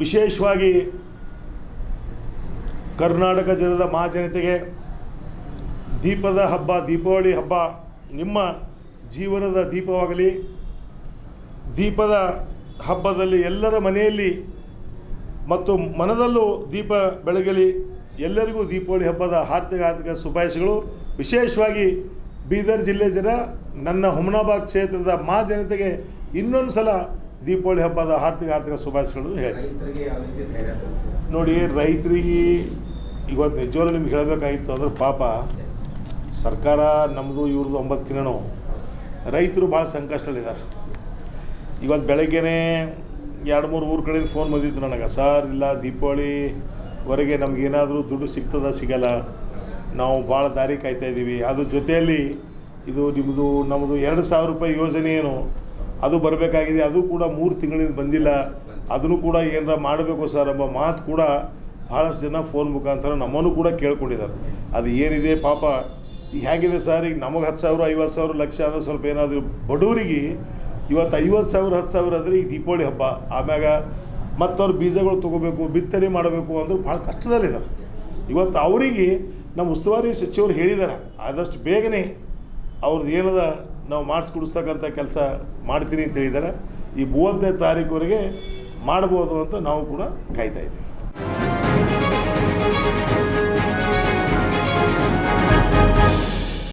ವಿಶೇಷವಾಗಿ ಕರ್ನಾಟಕ ಜನದ ಮಹಾಜನತೆಗೆ ದೀಪದ ಹಬ್ಬ, ದೀಪಾವಳಿ ಹಬ್ಬ ನಿಮ್ಮ ಜೀವನದ ದೀಪವಾಗಲಿ. ದೀಪದ ಹಬ್ಬದಲ್ಲಿ ಎಲ್ಲರ ಮನೆಯಲ್ಲಿ ಮತ್ತು ಮನದಲ್ಲೂ ದೀಪ ಬೆಳಗಲಿ. ಎಲ್ಲರಿಗೂ ದೀಪಾವಳಿ ಹಬ್ಬದ ಹಾರ್ದಿಕ ಹಾರ್ದಿಕ ಶುಭಾಶಯಗಳು. ವಿಶೇಷವಾಗಿ ಬೀದರ್ ಜಿಲ್ಲೆ ಜನ ನನ್ನ ಹುಮನಾಬಾದ್ ಕ್ಷೇತ್ರದ ಮಾ ಜನತೆಗೆ ಇನ್ನೊಂದು ಸಲ ದೀಪಾವಳಿ ಹಬ್ಬದ ಆರ್ಥಿಕ ಆರ್ಥಿಕ ಶುಭಾಶಯಗಳನ್ನು ಹೇಳ್ತೀನಿ. ರೀತಿ ಧೈರ್ಯ ನೋಡಿ ರೈತರಿಗೆ ಇವತ್ತು ನಿಜವಾಗ್ಲೂ ನಿಮ್ಗೆ ಹೇಳಬೇಕಾಗಿತ್ತು ಅಂದ್ರೆ ಪಾಪ ಸರ್ಕಾರ ನಮ್ಮದು ಇವ್ರದ್ದು ಒಂಬತ್ತು ಕಿರಣು. ರೈತರು ಭಾಳ ಸಂಕಷ್ಟದಲ್ಲಿದ್ದಾರೆ. ಇವತ್ತು ಬೆಳಗ್ಗೆನೇ ಎರಡು ಮೂರು ಊರು ಕಡೆಯಿಂದ ಫೋನ್ ಬಂದಿತ್ತು ನನಗೆ. ಸರ್ ಇಲ್ಲ ದೀಪಾವಳಿವರೆಗೆ ನಮಗೇನಾದರೂ ದುಡ್ಡು ಸಿಗ್ತದ ಸಿಗಲ್ಲ? ನಾವು ಭಾಳ ದಾರಿ ಕಾಯ್ತಾ ಇದ್ದೀವಿ ಅದ್ರ ಜೊತೆಯಲ್ಲಿ ಇದು ನಿಮ್ಮದು ನಮ್ಮದು ಎರಡು ಸಾವಿರ ರೂಪಾಯಿ ಯೋಜನೆ ಏನು? ಅದು ಬರಬೇಕಾಗಿದೆ, ಅದು ಕೂಡ ಮೂರು ತಿಂಗಳಿಂದ ಬಂದಿಲ್ಲ. ಅದನ್ನು ಕೂಡ ಏನಾರ ಮಾಡಬೇಕು ಸರ್ ಎಂಬ ಮಾತು ಕೂಡ ಭಾಳಷ್ಟು ಜನ ಫೋನ್ ಮುಖಾಂತರ ನಮ್ಮನ್ನು ಕೂಡ ಕೇಳ್ಕೊಂಡಿದ್ದಾರೆ. ಅದು ಏನಿದೆ ಪಾಪ, ಹೇಗಿದೆ ಸರ್? ಈಗ ನಮಗೆ ಹತ್ತು ಸಾವಿರ, ಐವತ್ತು ಸಾವಿರ, ಲಕ್ಷ ಅಂದ್ರೆ ಸ್ವಲ್ಪ ಏನಾದರೂ ಬಡವರಿಗೆ ಇವತ್ತು ಐವತ್ತು ಸಾವಿರ, ಹತ್ತು ಸಾವಿರ ಅಂದರೆ ಈಗ ದೀಪಾವಳಿ ಹಬ್ಬ, ಆಮ್ಯಾಗ ಮತ್ತವ್ರು ಬೀಜಗಳು ತೊಗೋಬೇಕು, ಬಿತ್ತನೆ ಮಾಡಬೇಕು ಅಂದ್ರೆ ಭಾಳ ಕಷ್ಟದಲ್ಲಿದ್ದಾರೆ. ಇವತ್ತು ಅವರಿಗೆ ನಮ್ಮ ಉಸ್ತುವಾರಿ ಸಚಿವರು ಹೇಳಿದ್ದಾರೆ, ಆದಷ್ಟು ಬೇಗನೆ ಅವ್ರದ್ದು ಏನದ ನಾವು ಮಾಡಿಸ್ಕೊಡಿಸ್ತಕ್ಕಂಥ ಕೆಲಸ ಮಾಡ್ತೀನಿ ಅಂತ ಹೇಳಿದ್ದಾರೆ. ಈ ಮೂವತ್ತನೇ ತಾರೀಕುವರೆಗೆ ಮಾಡ್ಬೋದು ಅಂತ ನಾವು ಕೂಡ ಕಾಯ್ತಾ ಇದ್ದೀವಿ.